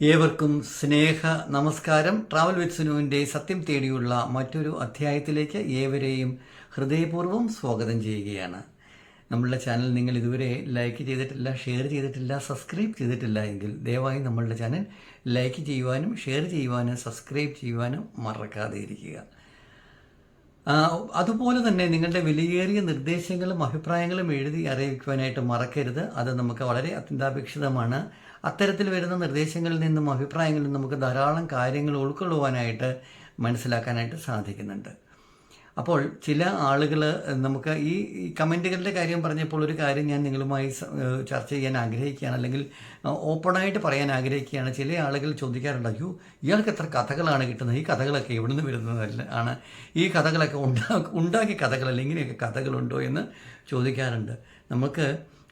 ഏവർക്കും സ്നേഹ നമസ്കാരം. Travel with സുനുവിന്റെ സത്യം തേടിയുള്ള മറ്റൊരു അധ്യായത്തിലേക്ക് ഏവരെയും ഹൃദയപൂർവം സ്വാഗതം ചെയ്യുകയാണ്. നമ്മളുടെ ചാനൽ നിങ്ങൾ ഇതുവരെ ലൈക്ക് ചെയ്തിട്ടില്ല ഷെയർ ചെയ്തിട്ടില്ല സബ്സ്ക്രൈബ് ചെയ്തിട്ടില്ല എങ്കിൽ ദയവായി നമ്മളുടെ ചാനൽ ലൈക്ക് ചെയ്യുവാനും ഷെയർ ചെയ്യുവാനും സബ്സ്ക്രൈബ് ചെയ്യുവാനും മറക്കാതെ ഇരിക്കുക. അതുപോലെ തന്നെ നിങ്ങളുടെ വിലയേറിയ നിർദ്ദേശങ്ങളും അഭിപ്രായങ്ങളും എഴുതി അറിയിക്കുവാനായിട്ട് മറക്കരുത്. അത് നമുക്ക് വളരെ അത്യന്താപേക്ഷിതമാണ്. അത്തരത്തിൽ വരുന്ന നിർദ്ദേശങ്ങളിൽ നിന്നും അഭിപ്രായങ്ങളിൽ നിന്നും നമുക്ക് ധാരാളം കാര്യങ്ങൾ ഉൾക്കൊള്ളുവാനായിട്ട് മനസ്സിലാക്കാനായിട്ട് സാധിക്കുന്നുണ്ട്. അപ്പോൾ ചില ആളുകൾ നമുക്ക് ഈ കമന്റുകളുടെ കാര്യം പറഞ്ഞപ്പോൾ ഒരു കാര്യം ഞാൻ നിങ്ങളുമായി ചർച്ച ചെയ്യാൻ ആഗ്രഹിക്കുകയാണ്. അല്ലെങ്കിൽ ഓപ്പണായിട്ട് പറയാൻ ആഗ്രഹിക്കുകയാണ്. ചില ആളുകൾ ചോദിക്കാറുണ്ട് അയ്യോ ഇയാൾക്ക് എത്ര കഥകളാണ് കിട്ടുന്നത്? ഈ കഥകളൊക്കെ എവിടെ നിന്ന് വരുന്നതല്ല ആണ്. ഈ കഥകളൊക്കെ ഉണ്ടാ ഉണ്ടാക്കിയ കഥകളല്ല ഇങ്ങനെയൊക്കെ കഥകളുണ്ടോ എന്ന് ചോദിക്കാറുണ്ട്. നമുക്ക്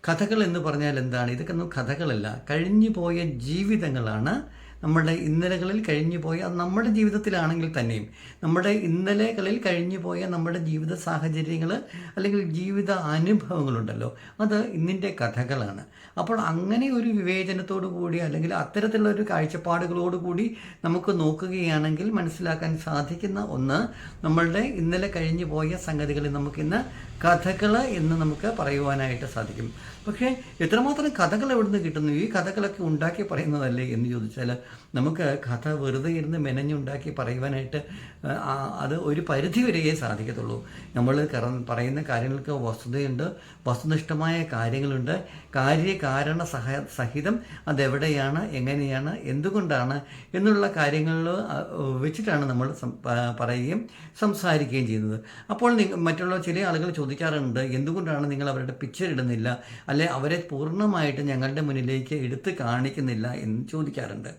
കഥകൾ എന്ന് പറഞ്ഞാൽ എന്താണ്? ഇതൊക്കെ ഒന്നും കഥകളല്ല. കഴിഞ്ഞു പോയ ജീവിതങ്ങളാണ് നമ്മുടെ ഇന്നലകളിൽ കഴിഞ്ഞു പോയ അത് നമ്മുടെ ജീവിതത്തിലാണെങ്കിൽ തന്നെയും. നമ്മുടെ ഇന്നലകളിൽ കഴിഞ്ഞു പോയ നമ്മുടെ ജീവിത സാഹചര്യങ്ങൾ അല്ലെങ്കിൽ ജീവിത അനുഭവങ്ങളുണ്ടല്ലോ. അത് ഇന്നിന്റെ കഥകളാണ്. അപ്പോൾ അങ്ങനെ ഒരു വിവേചനത്തോടു കൂടി അല്ലെങ്കിൽ അത്തരത്തിലുള്ള ഒരു കാഴ്ചപ്പാടുകളോട് കൂടി നമുക്ക് നോക്കുകയാണെങ്കിൽ മനസ്സിലാക്കാൻ സാധിക്കുന്ന ഒന്ന് നമ്മളുടെ ഇന്നലെ കഴിഞ്ഞു പോയ സംഗതികളിൽ നമുക്കിന്ന് കഥകൾ എന്ന് നമുക്ക് പറയുവാനായിട്ട് സാധിക്കും. പക്ഷേ എത്രമാത്രം കഥകൾ എവിടുന്ന് കിട്ടുന്നു? ഈ കഥകളൊക്കെ ഉണ്ടാക്കി പറയുന്നതല്ലേ എന്ന് ചോദിച്ചാൽ നമുക്ക് കഥ വെറുതെ ഇരുന്ന് മെനഞ്ഞുണ്ടാക്കി പറയുവാനായിട്ട് അത് ഒരു പരിധി വരെയേ സാധിക്കത്തുള്ളൂ. നമ്മൾ പറയുന്ന കാര്യങ്ങൾക്ക് വസ്തുതയുണ്ട് വസ്തുനിഷ്ഠമായ കാര്യങ്ങളുണ്ട്. കാര്യകാരണ സഹ സഹിതം അതെവിടെയാണ് എങ്ങനെയാണ് എന്തുകൊണ്ടാണ് എന്നുള്ള കാര്യങ്ങൾ വെച്ചിട്ടാണ് നമ്മൾ പറയുകയും സംസാരിക്കുകയും ചെയ്യുന്നത്. അപ്പോൾ മറ്റുള്ള ചില ആളുകൾ ചോദിക്കാറുണ്ട് എന്തുകൊണ്ടാണ് നിങ്ങൾ അവരുടെ പിക്ചർ ഇടുന്നില്ല? അല്ലെ അവരെ പൂർണമായിട്ട് ഞങ്ങളുടെ മുന്നിലേക്ക് എടുത്ത് കാണിക്കുന്നില്ല എന്ന് ചോദിക്കാറുണ്ട്.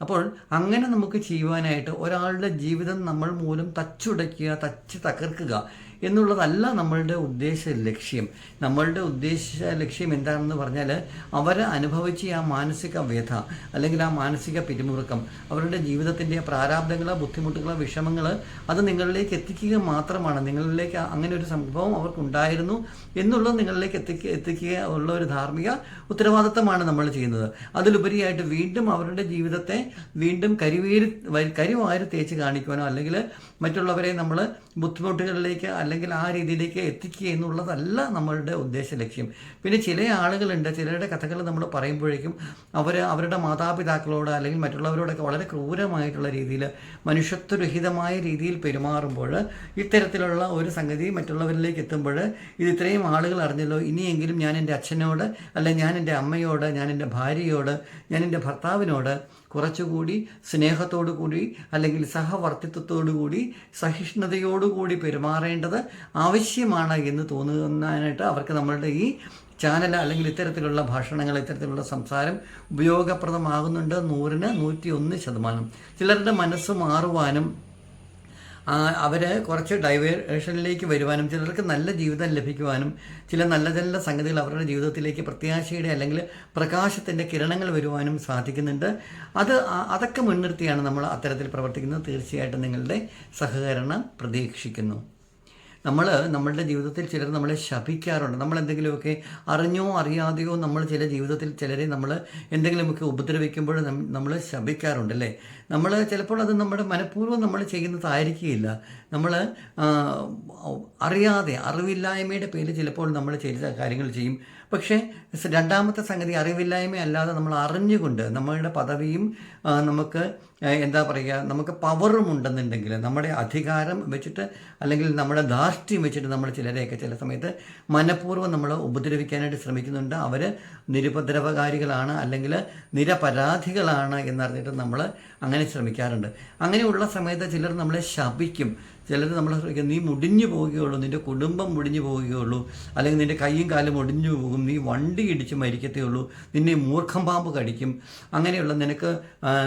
അപ്പോൾ അങ്ങനെ നമുക്ക് ചെയ്യുവാനായിട്ട് ഒരാളുടെ ജീവിതം നമ്മൾ മൂലം തച്ചുടയ്ക്കുക തച്ച് തകർക്കുക. എന്നുള്ളതല്ല നമ്മളുടെ ഉദ്ദേശ ലക്ഷ്യം. നമ്മളുടെ ഉദ്ദേശ ലക്ഷ്യം എന്താണെന്ന് പറഞ്ഞാൽ അവർ അനുഭവിച്ച ആ മാനസിക വ്യഥ അല്ലെങ്കിൽ ആ മാനസിക പിരിമുറുക്കം അവരുടെ ജീവിതത്തിന്റെ പ്രാരാബ്ദങ്ങളോ ബുദ്ധിമുട്ടുകളോ വിഷമങ്ങൾ അത് നിങ്ങളിലേക്ക് എത്തിക്കുക മാത്രമാണ്. നിങ്ങളിലേക്ക് അങ്ങനെ ഒരു സംഭവം അവർക്കുണ്ടായിരുന്നു എന്നുള്ളത് നിങ്ങളിലേക്ക് എത്തിക്കുക എത്തിക്കുക ഉള്ള ഒരു ധാർമ്മിക ഉത്തരവാദിത്തമാണ് നമ്മൾ ചെയ്യുന്നത്. അതിലുപരിയായിട്ട് വീണ്ടും അവരുടെ ജീവിതത്തെ വീണ്ടും കരിവേരി കരിവാരി തേച്ച് കാണിക്കുവാനോ അല്ലെങ്കിൽ മറ്റുള്ളവരെ നമ്മൾ ബുദ്ധിമുട്ടുകളിലേക്ക് അല്ലെങ്കിൽ ആ രീതിയിലേക്ക് എത്തിക്കുക എന്നുള്ളതല്ല നമ്മളുടെ ഉദ്ദേശ ലക്ഷ്യം. പിന്നെ ചില ആളുകളുണ്ട് ചിലരുടെ കഥകൾ നമ്മൾ പറയുമ്പോഴേക്കും അവർ അവരുടെ മാതാപിതാക്കളോട് അല്ലെങ്കിൽ മറ്റുള്ളവരോടൊക്കെ വളരെ ക്രൂരമായിട്ടുള്ള രീതിയിൽ മനുഷ്യത്വരഹിതമായ രീതിയിൽ പെരുമാറുമ്പോൾ ഇത്തരത്തിലുള്ള ഒരു സംഗതി മറ്റുള്ളവരിലേക്ക് എത്തുമ്പോൾ ഇത് ഇത്രയും ആളുകൾ അറിഞ്ഞല്ലോ ഇനിയെങ്കിലും ഞാൻ എന്റെ അച്ഛനോട് അല്ലെങ്കിൽ ഞാൻ എന്റെ അമ്മയോട് ഞാൻ എന്റെ ഭാര്യയോട് ഞാൻ എന്റെ ഭർത്താവിനോട് കുറച്ചുകൂടി സ്നേഹത്തോടു കൂടി അല്ലെങ്കിൽ സഹവർത്തിത്വത്തോടു കൂടി സഹിഷ്ണുതയോടുകൂടി പെരുമാറേണ്ടത് ആവശ്യമാണ് എന്ന് തോന്നുന്നതിനായിട്ട് അവർക്ക് നമ്മളുടെ ഈ ചാനൽ അല്ലെങ്കിൽ ഇത്തരത്തിലുള്ള ഭാഷണങ്ങൾ ഇത്തരത്തിലുള്ള സംസാരം ഉപയോഗപ്രദമാകുന്നുണ്ട് നൂറിന് നൂറ്റി ഒന്ന് ശതമാനം. ചിലരുടെ മനസ്സ് മാറുവാനും അവർ കുറച്ച് ഡൈവേഷനിലേക്ക് വരുവാനും ചിലർക്ക് നല്ല ജീവിതം ലഭിക്കുവാനും ചില നല്ല നല്ല സംഗതികൾ അവരുടെ ജീവിതത്തിലേക്ക് പ്രത്യാശയുടെ അല്ലെങ്കിൽ പ്രകാശത്തിന്റെ കിരണങ്ങൾ വരുവാനും സാധിക്കുന്നുണ്ട്. അത് അതൊക്കെ മുൻനിർത്തിയാണ് നമ്മൾ അത്തരത്തിൽ പ്രവർത്തിക്കുന്നത്. തീർച്ചയായിട്ടും നിങ്ങളുടെ സഹകരണം പ്രതീക്ഷിക്കുന്നു. നമ്മൾ നമ്മളുടെ ജീവിതത്തിൽ ചിലർ നമ്മളെ ശപിക്കാറുണ്ട്. നമ്മൾ എന്തെങ്കിലുമൊക്കെ അറിഞ്ഞോ അറിയാതെയോ നമ്മൾ ചില ജീവിതത്തിൽ ചിലരെ നമ്മൾ എന്തെങ്കിലുമൊക്കെ ഉപദ്രവിക്കുമ്പോൾ നമ്മൾ ശപിക്കാറുണ്ട് അല്ലേ നമ്മൾ ചിലപ്പോൾ അത് നമ്മുടെ മനഃപൂർവം നമ്മൾ ചെയ്യുന്നതായിരിക്കില്ല. നമ്മൾ അറിയാതെ അറിവില്ലായ്മയുടെ പേരിൽ ചിലപ്പോൾ നമ്മൾ ചില കാര്യങ്ങൾ ചെയ്യും. പക്ഷേ രണ്ടാമത്തെ സംഗതി അറിവില്ലായ്മ അല്ലാതെ നമ്മൾ അറിഞ്ഞുകൊണ്ട് നമ്മളുടെ പദവിയും നമുക്ക് എന്താ പറയുക നമുക്ക് പവറും ഉണ്ടെന്നുണ്ടെങ്കിൽ നമ്മുടെ അധികാരം വെച്ചിട്ട് അല്ലെങ്കിൽ നമ്മുടെ ധാർഷ്ട്യം വെച്ചിട്ട് നമ്മൾ ചിലരെയൊക്കെ ചില സമയത്ത് മനഃപൂർവം നമ്മൾ ഉപദ്രവിക്കാനായിട്ട് ശ്രമിക്കുന്നുണ്ട്. അവർ നിരുപദ്രവകാരികളാണ് അല്ലെങ്കിൽ നിരപരാധികളാണ് എന്നറിഞ്ഞിട്ട് നമ്മൾ അങ്ങനെ ശ്രമിക്കാറുണ്ട്. അങ്ങനെയുള്ള സമയത്ത് ചിലർ നമ്മളെ ശപിക്കും. ചിലർ നമ്മളെ ശ്രമിക്കും നീ മുടിഞ്ഞു പോവുകയുള്ളൂ നിന്റെ കുടുംബം മുടിഞ്ഞു പോവുകയുള്ളൂ അല്ലെങ്കിൽ നിന്റെ കൈയും കാലും ഒടിഞ്ഞു പോകും നീ വണ്ടി ഇടിച്ച് മരിക്കത്തേ ഉള്ളൂ നിന്നെ മൂർഖം പാമ്പ് കടിക്കും. അങ്ങനെയുള്ള നിനക്ക്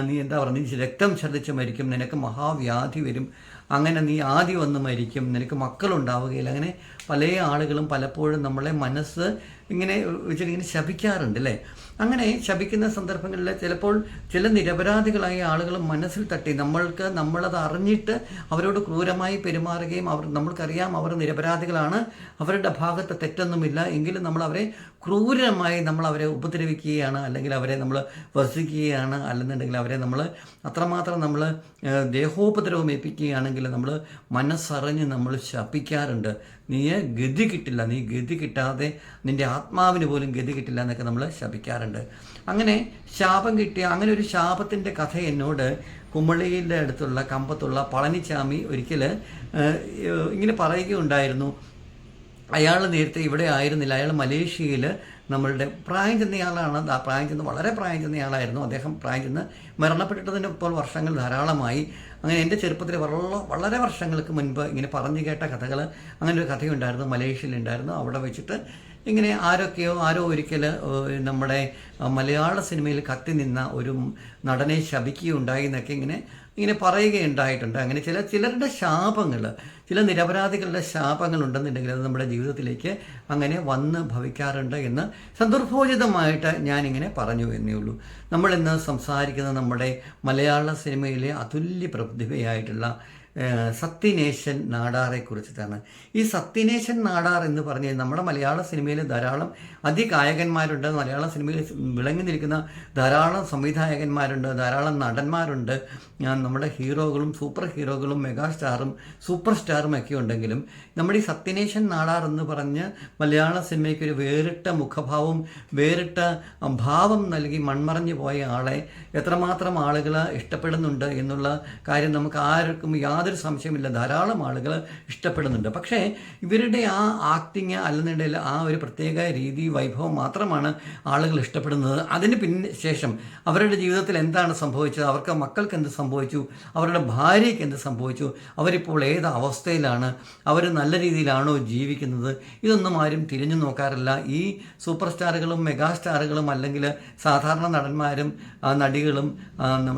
നീ എന്താ പറയുക നീ രക്തം ഛർദ്ദിച്ച് മരിക്കും നിനക്ക് മഹാവ്യാധി വരും. അങ്ങനെ നീ ആദ്യം വന്ന് മരിക്കും. നിനക്ക് മക്കളുണ്ടാവുകയില്ല. അങ്ങനെ പല ആളുകളും പലപ്പോഴും നമ്മളെ മനസ്സ് ഇങ്ങനെ വെച്ചിട്ട് ഇങ്ങനെ ശപിക്കാറുണ്ട് അല്ലേ? അങ്ങനെ ശപിക്കുന്ന സന്ദർഭങ്ങളിൽ ചിലപ്പോൾ ചില നിരപരാധികളായ ആളുകൾ മനസ്സിൽ തട്ടി നമ്മൾക്ക് നമ്മളത് അറിഞ്ഞിട്ട് അവരോട് ക്രൂരമായി പെരുമാറുകയും അവർ നമ്മൾക്കറിയാം അവർ നിരപരാധികളാണ്. അവരുടെ ഭാഗത്ത് തെറ്റൊന്നുമില്ല. എങ്കിലും നമ്മൾ അവരെ ക്രൂരമായി നമ്മൾ അവരെ ഉപദ്രവിക്കുകയാണ് അല്ലെങ്കിൽ അവരെ നമ്മൾ വർഷിക്കുകയാണ് അല്ലെന്നുണ്ടെങ്കിൽ അവരെ നമ്മൾ അത്രമാത്രം നമ്മൾ ദേഹോപദ്രവം ഏൽപ്പിക്കുകയാണെങ്കിൽ നമ്മൾ മനസ്സറിഞ്ഞ് നമ്മൾ ശപിക്കാറുണ്ട്. നീ ഗതി കിട്ടില്ല നീ ഗതി കിട്ടാതെ നിന്റെ ആത്മാവിന് പോലും ഗതി കിട്ടില്ല എന്നൊക്കെ നമ്മൾ ശപിക്കാറുണ്ട്. അങ്ങനെ ശാപം കിട്ടിയ അങ്ങനെ ഒരു ശാപത്തിന്റെ കഥ എന്നോട് കുമളിയുടെ അടുത്തുള്ള കമ്പത്തുള്ള പളനിച്ചാമി ഒരിക്കൽ ഇങ്ങനെ പറയുകയുണ്ടായിരുന്നു. അയാൾ നേരത്തെ ഇവിടെ ആയിരുന്നില്ല. അയാൾ മലേഷ്യയിൽ നമ്മളുടെ പ്രായം ചെന്നയാളാണ് പ്രായം ചെന്ന് വളരെ പ്രായം ചെന്നയാളായിരുന്നു അദ്ദേഹം പ്രായം ചെന്ന് മരണപ്പെട്ടിട്ടതിന് ഇപ്പോൾ വർഷങ്ങൾ ധാരാളമായി. അങ്ങനെ എന്റെ ചെറുപ്പത്തിൽ വളരെ വളരെ വർഷങ്ങൾക്ക് മുൻപ് ഇങ്ങനെ പറഞ്ഞു കേട്ട കഥകൾ അങ്ങനെ ഒരു കഥയുണ്ടായിരുന്നു. മലേഷ്യയിലുണ്ടായിരുന്നു. അവിടെ വെച്ചിട്ട് ഇങ്ങനെ ആരൊക്കെയോ ആരോ ഒരിക്കൽ നമ്മുടെ മലയാള സിനിമയിൽ കത്തി നിന്ന ഒരു നടനെ ശപിക്കുകയുണ്ടായി എന്നൊക്കെ ഇങ്ങനെ ഇങ്ങനെ പറയുകയുണ്ടായിട്ടുണ്ട്. അങ്ങനെ ചില ചിലരുടെ ശാപങ്ങൾ ചില നിരപരാധികളുടെ ശാപങ്ങൾ ഉണ്ടെന്നുണ്ടെങ്കിൽ അത് നമ്മുടെ ജീവിതത്തിലേക്ക് അങ്ങനെ വന്ന് ഭവിക്കാറുണ്ട് എന്ന് സന്ദർഭോചിതമായിട്ട് ഞാനിങ്ങനെ പറഞ്ഞു എന്നേ ഉള്ളൂ. നമ്മളിന്ന് സംസാരിക്കുന്ന നമ്മുടെ മലയാള സിനിമയിലെ അതുല്യ പ്രതിഭയായിട്ടുള്ള സത്യനേശൻ നാടാറെ കുറിച്ചിട്ടാണ്. ഈ സത്യനേശൻ നാടാർ എന്ന് പറഞ്ഞ് നമ്മുടെ മലയാള സിനിമയിൽ ധാരാളം അതികായകന്മാരുണ്ട് മലയാള സിനിമയിൽ വിളങ്ങി നിൽക്കുന്ന ധാരാളം സംവിധായകന്മാരുണ്ട്. ധാരാളം നടന്മാരുണ്ട്. നമ്മുടെ ഹീറോകളും സൂപ്പർ ഹീറോകളും മെഗാ സ്റ്റാറും സൂപ്പർ സ്റ്റാറും ഒക്കെ ഉണ്ടെങ്കിലും നമ്മുടെ ഈ സത്യനേശൻ നാടാർ എന്ന് പറഞ്ഞ് മലയാള സിനിമയ്ക്ക് ഒരു വേറിട്ട മുഖഭാവം വേറിട്ട ഭാവം നൽകി മൺമറഞ്ഞു പോയ ആളെ എത്രമാത്രം ആളുകൾ ഇഷ്ടപ്പെടുന്നുണ്ട് എന്നുള്ള കാര്യം നമുക്ക് ആർക്കും യാതൊരു സംശയമില്ല ധാരാളം ആളുകൾ ഇഷ്ടപ്പെടുന്നുണ്ട്. പക്ഷേ ഇവരുടെ ആ ആക്ടിങ് അല്ലെന്നുണ്ടെങ്കിൽ ആ ഒരു പ്രത്യേക രീതി വൈഭവം മാത്രമാണ് ആളുകൾ ഇഷ്ടപ്പെടുന്നത്. അതിന് പിന്നെ ശേഷം അവരുടെ ജീവിതത്തിൽ എന്താണ് സംഭവിച്ചത്? അവർക്ക് മക്കൾക്ക് എന്ത് സംഭവിച്ചു? അവരുടെ ഭാര്യയ്ക്ക് എന്ത് സംഭവിച്ചു? അവരിപ്പോൾ ഏത് അവസ്ഥയിലാണ്? അവർ നല്ല രീതിയിലാണോ ജീവിക്കുന്നത്? ഇതൊന്നും ആരും തിരിഞ്ഞു നോക്കാറില്ല. ഈ സൂപ്പർ സ്റ്റാറുകളും മെഗാ സ്റ്റാറുകളും അല്ലെങ്കിൽ സാധാരണ നടന്മാരും നടികളും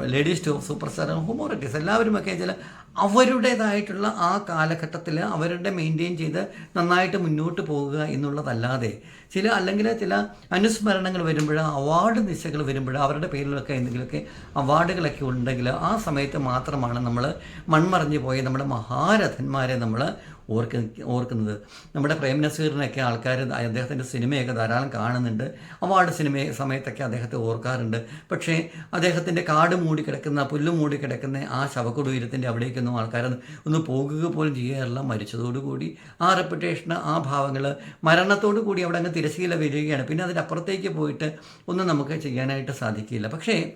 ലേഡീസ് സൂപ്പർ സ്റ്റാറുകളും ഹോമോറിറ്റീസ് എല്ലാവരുമൊക്കെ ചില അവരുടേതായിട്ടുള്ള ആ കാലഘട്ടത്തിൽ അവരുടെ മെയിന്റെയിൻ ചെയ്ത് നന്നായിട്ട് മുന്നോട്ട് പോകുക എന്നുള്ളതല്ലാതെ ചില അല്ലെങ്കിൽ ചില അനുസ്മരണങ്ങൾ വരുമ്പോൾ അവാർഡ് നിശകൾ വരുമ്പോൾ അവരുടെ പേരിലൊക്കെ എന്തെങ്കിലുമൊക്കെ അവാർഡുകളൊക്കെ ഉണ്ടെങ്കിൽ ആ സമയത്ത് മാത്രമാണ് നമ്മൾ മൺമറഞ്ഞു പോയ നമ്മുടെ മഹാരഥന്മാരെ നമ്മൾ ഓർക്ക ഓർക്കുന്നത്. നമ്മുടെ പ്രേം നസീറിനൊക്കെ ആൾക്കാർ അദ്ദേഹത്തിന്റെ സിനിമയൊക്കെ ധാരാളം കാണുന്നുണ്ട്. അവാർഡ് സിനിമ സമയത്തൊക്കെ അദ്ദേഹത്തെ ഓർക്കാറുണ്ട്. പക്ഷേ അദ്ദേഹത്തിന്റെ കാട് മൂടിക്കിടക്കുന്ന പുല്ല് മൂടിക്കിടക്കുന്ന ആ ശവകുടീരത്തിന്റെ അവിടേക്കൊന്നും ആൾക്കാർ ഒന്ന് പോകുക പോലും ചെയ്യാറില്ല. മരിച്ചതോടുകൂടി ആ റെപ്യൂട്ടേഷൻ ആ ഭാവങ്ങൾ മരണത്തോടു കൂടി അവിടെ അങ്ങ് തിരശ്ശീല വരികയാണ് പിന്നെ അതിന്റെ അപ്പുറത്തേക്ക് പോയിട്ട് ഒന്നും നമുക്ക് ചെയ്യാനായിട്ട് സാധിക്കില്ല. പക്ഷേ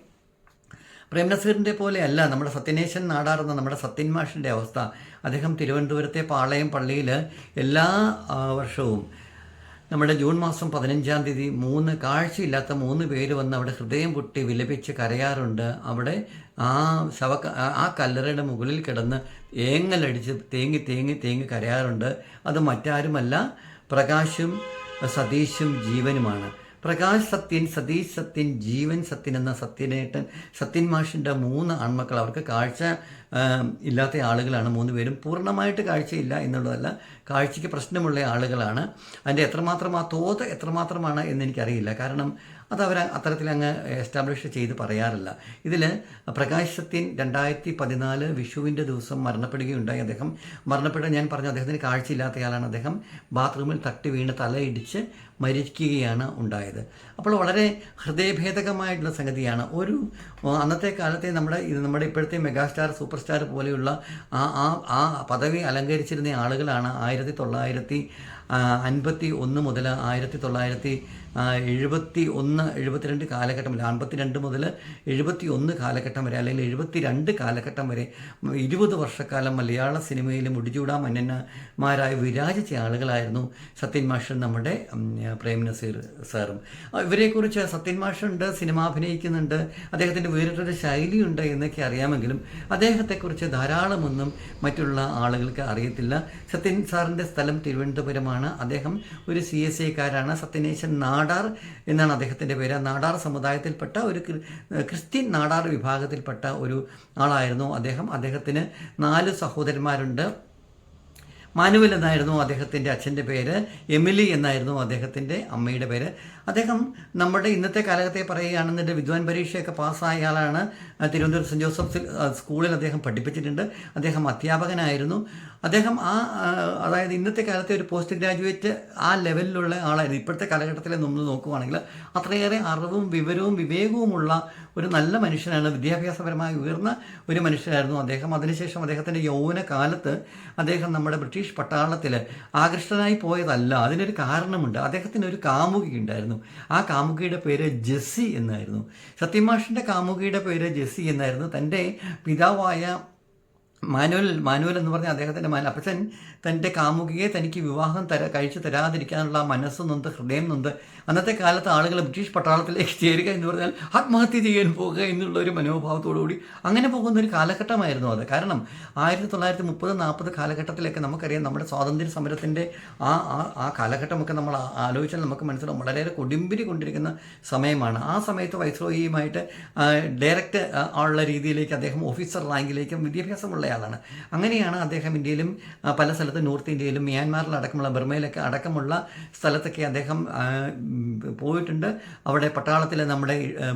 പ്രേം പോലെ പോലെയല്ല. നമ്മുടെ സത്യനേശൻ നാടാറുന്ന നമ്മുടെ സത്യൻ മാഷിന്റെ അവസ്ഥ. അദ്ദേഹം തിരുവനന്തപുരത്തെ പാളയം പള്ളിയിൽ എല്ലാ വർഷവും നമ്മുടെ ജൂൺ മാസം പതിനഞ്ചാം തീയതി മൂന്ന് കാഴ്ചയില്ലാത്ത മൂന്ന് പേര് വന്ന് അവിടെ ഹൃദയം പൊട്ടി വിലപിച്ച് കരയാറുണ്ട്. അവിടെ ആ ശവ ആ കല്ലറയുടെ മുകളിൽ കിടന്ന് ഏങ്ങലടിച്ച് തേങ്ങി തേങ്ങി തേങ്ങി കരയാറുണ്ട്. അത് മറ്റാരുമല്ല പ്രകാശും സതീശും ജീവനുമാണ്. പ്രകാശ് സത്യൻ സതീഷ് സത്യൻ ജീവൻ സത്യൻ എന്ന സത്യനേട്ടൻ സത്യൻ മാഷിന്റെ മൂന്ന് ആൺമക്കൾ. അവർക്ക് കാഴ്ച ഇല്ലാത്ത ആളുകളാണ് മൂന്ന് പേരും. പൂർണമായിട്ട് കാഴ്ചയില്ല എന്നുള്ളതല്ല കാഴ്ചയ്ക്ക് പ്രശ്നമുള്ള ആളുകളാണ്. അതിന്റെ എത്രമാത്രം ആ തോത് എത്രമാത്രമാണ് എന്ന് എനിക്കറിയില്ല. കാരണം അത് അവർ അത്തരത്തിൽ അങ്ങ് എസ്റ്റാബ്ലിഷ് ചെയ്ത് പറയാറില്ല. ഇതിൽ പ്രകാശ് സത്യൻ രണ്ടായിരത്തി പതിനാല് വിഷുവിന്റെ ദിവസം മരണപ്പെടുകയുണ്ടായി. അദ്ദേഹം മരണപ്പെട്ട ഞാൻ പറഞ്ഞു അദ്ദേഹത്തിന് കാഴ്ചയില്ലാത്തയാളാണ് അദ്ദേഹം. ബാത്റൂമിൽ തട്ടി വീണ് തലയിടിച്ച് മരിക്കുകയാണ് ഉണ്ടായത്. അപ്പോൾ വളരെ ഹൃദയഭേദകമായിട്ടുള്ള സംഗതിയാണ്. ഒരു അന്നത്തെ കാലത്തെ നമ്മുടെ ഇത് നമ്മുടെ ഇപ്പോഴത്തെ മെഗാസ്റ്റാർ സൂപ്പർ സ്റ്റാർ പോലെയുള്ള ആ ആ ആ പദവി അലങ്കരിച്ചിരുന്ന ആളുകളാണ് ആയിരത്തി തൊള്ളായിരത്തി അൻപത്തി ഒന്ന് മുതൽ ആയിരത്തി തൊള്ളായിരത്തി എഴുപത്തി ഒന്ന് എഴുപത്തിരണ്ട് കാലഘട്ടം അൻപത്തിരണ്ട് മുതൽ എഴുപത്തി ഒന്ന് കാലഘട്ടം വരെ അല്ലെങ്കിൽ എഴുപത്തി രണ്ട് കാലഘട്ടം വരെ ഇരുപത് വർഷക്കാലം മലയാള സിനിമയിൽ മുടിചൂടാ മന്നന്മാരായി വിരാജിച്ച ആളുകളായിരുന്നു സത്യൻ മാഷൻ നമ്മുടെ പ്രേം നസീർ സാറും. ഇവരെക്കുറിച്ച് സത്യൻ മാഷുണ്ട് സിനിമ അഭിനയിക്കുന്നുണ്ട് അദ്ദേഹത്തിന്റെ വേറിട്ടൊരു ശൈലിയുണ്ട് എന്നൊക്കെ അറിയാമെങ്കിലും അദ്ദേഹത്തെക്കുറിച്ച് ധാരാളമൊന്നും മറ്റുള്ള ആളുകൾക്ക് അറിയത്തില്ല. സത്യൻ സാറിന്റെ സ്ഥലം തിരുവനന്തപുരമാണ്. അദ്ദേഹം ഒരു സി എസ് ഐക്കാരാണ്. സത്യനേശൻ നാടാർ എന്നാണ് അദ്ദേഹത്തിന്റെ പേര്. നാടാർ സമുദായത്തിൽപ്പെട്ട ഒരു ക്രിസ്ത്യൻ നാടാർ വിഭാഗത്തിൽപ്പെട്ട ഒരു ആളായിരുന്നു അദ്ദേഹം. അദ്ദേഹത്തിന് നാല് സഹോദരന്മാരുണ്ട്. മാനുവൽ എന്നായിരുന്നു അദ്ദേഹത്തിന്റെ അച്ഛന്റെ പേര്. എമിലി എന്നായിരുന്നു അദ്ദേഹത്തിന്റെ അമ്മയുടെ പേര്. അദ്ദേഹം നമ്മുടെ ഇന്നത്തെ കാലഘട്ടത്തെ പറയുകയാണെന്നുണ്ടെങ്കിൽ വിദ്വാൻ പരീക്ഷയൊക്കെ പാസ്സായ ആളാണ് തിരുവനന്തപുരം സെന്റ് ജോസഫ് സ്കൂളിൽ അദ്ദേഹം പഠിപ്പിച്ചിട്ടുണ്ട്. അദ്ദേഹം അധ്യാപകനായിരുന്നു. അദ്ദേഹം ആ ആ, അതായത് ഇന്നത്തെ കാലത്തെ ഒരു പോസ്റ്റ് ഗ്രാജുവേറ്റ് ആ ലെവലിലുള്ള ആളായിരുന്നു. ഇപ്പോഴത്തെ കാലഘട്ടത്തിൽ നമ്മൾ നോക്കുകയാണെങ്കിൽ അത്രയേറെ അറിവും വിവരവും വിവേകവുമുള്ള ഒരു നല്ല മനുഷ്യനാണ്. വിദ്യാഭ്യാസപരമായി ഉയർന്ന ഒരു മനുഷ്യനായിരുന്നു അദ്ദേഹം. അതിനുശേഷം അദ്ദേഹത്തിന്റെ യൗവന കാലത്ത് അദ്ദേഹം നമ്മുടെ ബ്രിട്ടീഷ് പട്ടാളത്തിൽ ആകൃഷ്ടനായി പോയതല്ല. അതിനൊരു കാരണമുണ്ട്. അദ്ദേഹത്തിന് ഒരു കാമുകി ഉണ്ടായിരുന്നു. ആ കാമുകിയുടെ പേര് ജെസ്സി എന്നായിരുന്നു. സത്യമാഷിന്റെ കാമുകിയുടെ പേര് ജെസ്സി എന്നായിരുന്നു. തന്റെ പിതാവായ മാനുവൽ മാനുവൽ എന്ന് പറഞ്ഞാൽ അദ്ദേഹത്തിന്റെ മാൻ അപ്പച്ചൻ തന്റെ കാമുകിയെ തനിക്ക് വിവാഹം തര കഴിച്ചു തരാതിരിക്കാനുള്ള മനസ്സ് നൊന്ത് ഹൃദയം നൊന്ത് അന്നത്തെ കാലത്ത് ആളുകൾ ബ്രിട്ടീഷ് പട്ടാളത്തിലേക്ക് ചേരുക എന്ന് പറഞ്ഞാൽ ആത്മഹത്യ ചെയ്യാൻ പോകുക എന്നുള്ള ഒരു മനോഭാവത്തോടു കൂടി അങ്ങനെ പോകുന്ന ഒരു കാലഘട്ടമായിരുന്നു അത്. കാരണം ആയിരത്തി തൊള്ളായിരത്തി മുപ്പത് നാൽപ്പത് കാലഘട്ടത്തിലൊക്കെ നമുക്കറിയാം നമ്മുടെ സ്വാതന്ത്ര്യ സമരത്തിന്റെ ആ ആ- കാലഘട്ടമൊക്കെ നമ്മൾ ആലോചിച്ചാൽ നമുക്ക് മനസ്സിലാവും വളരെയേറെ കൊടുമ്പിരി കൊണ്ടിരിക്കുന്ന സമയമാണ്. ആ സമയത്ത് വൈസ്രോയിയുമായിട്ട് ഡയറക്റ്റ് ഉള്ള രീതിയിലേക്ക് അദ്ദേഹം ഓഫീസർ റാങ്കിലേക്കും വിദ്യാഭ്യാസമുള്ളയാളാണ് അങ്ങനെയാണ് അദ്ദേഹം ഇന്ത്യയിലും പല സ്ഥലത്തും നോർത്ത് ഇന്ത്യയിലും മ്യാൻമാറിൽ അടക്കമുള്ള ബർമയിലൊക്കെ അടക്കമുള്ള സ്ഥലത്തൊക്കെ അദ്ദേഹം പോയിട്ടുണ്ട്. അവിടെ പട്ടാളത്തിലെ നമ്മുടെ ആ,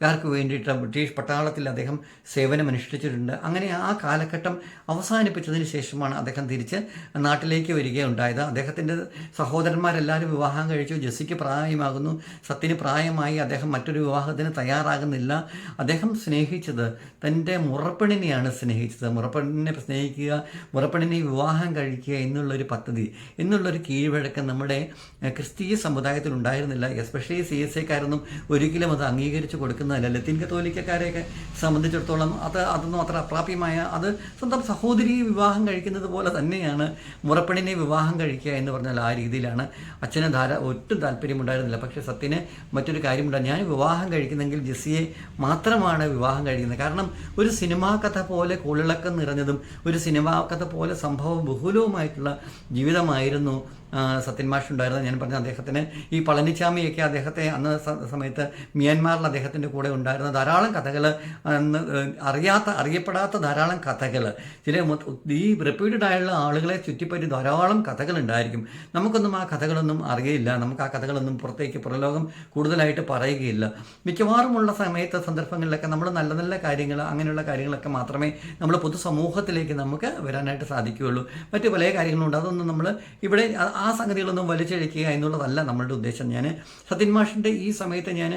ബ്രിട്ടീഷുകാർക്ക് വേണ്ടിയിട്ട് ബ്രിട്ടീഷ് പട്ടാളത്തിൽ അദ്ദേഹം സേവനമനുഷ്ഠിച്ചിട്ടുണ്ട് അങ്ങനെ ആ കാലഘട്ടം അവസാനിപ്പിച്ചതിന് ശേഷമാണ് അദ്ദേഹം തിരിച്ച് നാട്ടിലേക്ക് വരികയുണ്ടായത്. അദ്ദേഹത്തിന്റെ സഹോദരന്മാരെല്ലാവരും വിവാഹം കഴിച്ചു. ജെസ്സിക്ക് പ്രായമാകുന്നു. സത്യന് പ്രായമായി അദ്ദേഹം മറ്റൊരു വിവാഹത്തിന് തയ്യാറാകുന്നില്ല. അദ്ദേഹം സ്നേഹിച്ചത് തന്റെ മുറപ്പെണ്ണിനെയാണ് സ്നേഹിച്ചത്. മുറപ്പെണ്ണിനെ സ്നേഹിക്കുക മുറപ്പെണ്ണിനെ വിവാഹം കഴിക്കുക എന്നുള്ളൊരു പദ്ധതി എന്നുള്ളൊരു കീഴ്വഴക്കം നമ്മുടെ ക്രിസ്തീയ സമുദായത്തിൽ ഉണ്ടായിരുന്നില്ല എസ്പെഷ്യലി സി എസ് ഐക്കാരൊന്നും ഒരിക്കലും അത് അംഗീകരിച്ച് കൊടുക്കുന്നതല്ല ലത്തീൻ കത്തോലിക്കക്കാരെയൊക്കെ സംബന്ധിച്ചിടത്തോളം അത് അതൊന്നും അത്ര അപ്രാപ്യമായ അത് സ്വന്തം സഹോദരി വിവാഹം കഴിക്കുന്നത് പോലെ തന്നെയാണ് മുറപ്പെണ്ണിനെ വിവാഹം കഴിക്കുക എന്ന് പറഞ്ഞാൽ ആ രീതിയിലാണ്. അച്ഛന് ധാര ഒട്ടും താല്പര്യമുണ്ടായിരുന്നില്ല. പക്ഷേ സത്യന് മറ്റൊരു കാര്യമുണ്ട്. ഞാൻ വിവാഹം കഴിക്കുന്നെങ്കിൽ ജെസ്സിയെ മാത്രമാണ് വിവാഹം കഴിക്കുന്നത്. കാരണം ഒരു സിനിമാ കഥ പോലെ കൊള്ളിളക്കം നിറഞ്ഞതും ഒരു സിനിമാ കഥ പോലെ സംഭവ ബഹുലവുമായിട്ടുള്ള ജീവിതമായിരുന്നു സത്യൻ മാഷുണ്ടായിരുന്നു. ഞാൻ പറഞ്ഞ അദ്ദേഹത്തിന് ഈ പളനിച്ചാമിയൊക്കെ അദ്ദേഹത്തെ അന്ന് സമയത്ത് മ്യാൻമാറിൽ അദ്ദേഹത്തിന്റെ കൂടെ ഉണ്ടായിരുന്ന ധാരാളം കഥകൾ അന്ന് അറിയാത്ത അറിയപ്പെടാത്ത ധാരാളം കഥകൾ. ചില ഈ റെപ്യൂട്ടഡ് ആയുള്ള ആളുകളെ ചുറ്റിപ്പറ്റി ധാരാളം കഥകൾ ഉണ്ടായിരിക്കും നമുക്കൊന്നും ആ കഥകളൊന്നും അറിയില്ല നമുക്ക് ആ കഥകളൊന്നും പുറത്തേക്ക് പുറലോകം കൂടുതലായിട്ട് പറയുകയില്ല. മിക്കവാറുമുള്ള സമയത്ത് സന്ദർഭങ്ങളിലൊക്കെ നമ്മൾ നല്ല നല്ല കാര്യങ്ങൾ അങ്ങനെയുള്ള കാര്യങ്ങളൊക്കെ മാത്രമേ നമ്മൾ പൊതുസമൂഹത്തിലേക്ക് നമുക്ക് വരാനായിട്ട് സാധിക്കുകയുള്ളൂ. മറ്റു പല കാര്യങ്ങളുണ്ട്. അതൊന്നും നമ്മൾ ഇവിടെ ആ- സംഗതികളൊന്നും വലിച്ചഴിക്കുക എന്നുള്ളതല്ല നമ്മളുടെ ഉദ്ദേശം. ഞാൻ സത്യൻ മാഷിന്റെ ഈ സമയത്ത് ഞാൻ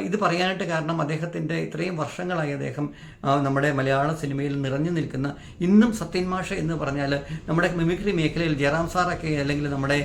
ഇത് പറയാനായിട്ട് കാരണം അദ്ദേഹത്തിന്റെ ഇത്രയും വർഷങ്ങളായി അദ്ദേഹം നമ്മുടെ മലയാള സിനിമയിൽ നിറഞ്ഞു നിൽക്കുന്ന ഇന്നും സത്യൻ മാഷ എന്ന് പറഞ്ഞാൽ നമ്മുടെ മിമിക്രി മേഖലയിൽ ജയറാം സാറൊക്കെ അല്ലെങ്കിൽ നമ്മുടെ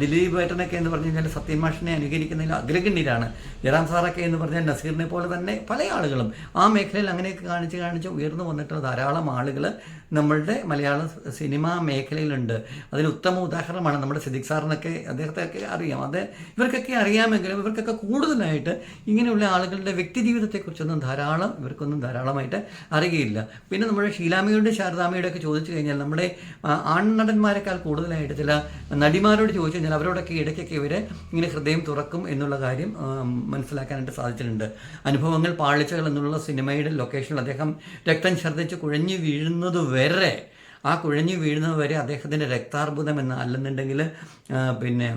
ദിലീപ് ഏട്ടനൊക്കെ എന്ന് പറഞ്ഞു കഴിഞ്ഞാൽ സത്യൻ മാഷിനെ അനുകരിക്കുന്നതിൽ അഗ്രഗണ്യരാണ്. ജയറാം സാറൊക്കെ എന്ന് പറഞ്ഞാൽ നസീറിനെ പോലെ തന്നെ പല ആളുകളും ആ മേഖലയിൽ അങ്ങനെയൊക്കെ കാണിച്ച് കാണിച്ച് ഉയർന്നു വന്നിട്ടുള്ള ധാരാളം ആളുകൾ നമ്മളുടെ മലയാള സിനിമാ മേഖലയിലുണ്ട്. അതിന് ഉത്തമ ഉദാഹരണമാണ് നമ്മുടെ സിദ്ദിഖ് സാറിനൊക്കെ അദ്ദേഹത്തെയൊക്കെ അറിയാം. അത് ഇവർക്കൊക്കെ അറിയാമെങ്കിലും ഇവർക്കൊക്കെ കൂടുതലായിട്ട് ഇങ്ങനെയുള്ള ആളുകളുടെ വ്യക്തി ജീവിതത്തെക്കുറിച്ചൊന്നും ധാരാളം ഇവർക്കൊന്നും ധാരാളമായിട്ട് അറിയുകയില്ല പിന്നെ നമ്മുടെ ഷീലാമയുടെ ശാരദാമയുടെ ഒക്കെ ചോദിച്ചു കഴിഞ്ഞാൽ നമ്മുടെ ആൺനടന്മാരെക്കാൾ കൂടുതലായിട്ട് ചില നടിമാരോട് ചോദിച്ചു കഴിഞ്ഞാൽ അവരോടൊക്കെ ഇടയ്ക്കൊക്കെ ഇവർ ഇങ്ങനെ ഹൃദയം തുറക്കും എന്നുള്ള കാര്യം മനസ്സിലാക്കാനായിട്ട് സാധിച്ചിട്ടുണ്ട്. അനുഭവങ്ങൾ പാളിച്ചകൾ എന്നുള്ള സിനിമയുടെ ലൊക്കേഷനിൽ അദ്ദേഹം രക്തം ഛർദ്ദിച്ച് കുഴഞ്ഞു വീഴുന്നത് വരെ ആ കുഴഞ്ഞു വീഴുന്നത് വരെ അദ്ദേഹത്തിന്റെ രക്താർബുദം എന്ന് അല്ലെന്നുണ്ടെങ്കിൽ പിന്നെ